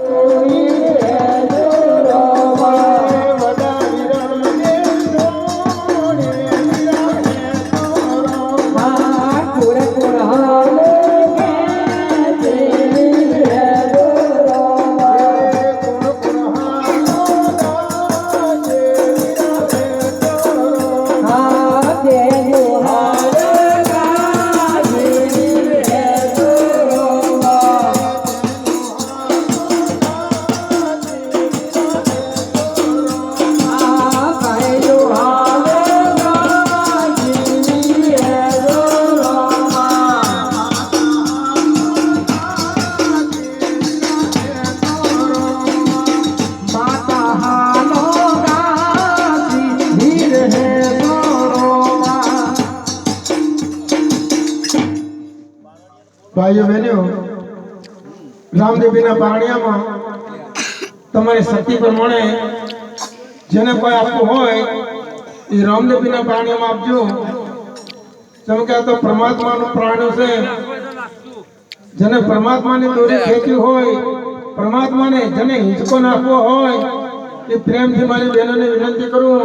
Oh, yeah, no. ભાઈઓ, બહેનો રામદેવીના પારણિયામાં તમારી શક્તિ પ્રમાણે જેને કોઈ આપવું હોય, એ રામદેવીના પારણિયામાં આપજો. જેમ કે આ તો પરમાત્માનું પ્રાણ્યું છે. જેને પરમાત્માની દોરી ખેંચી હોય, પરમાત્માને જેને હિંચકો નાખવો હોય, એ પ્રેમથી મારી બહેનોને વિનંતી કરું.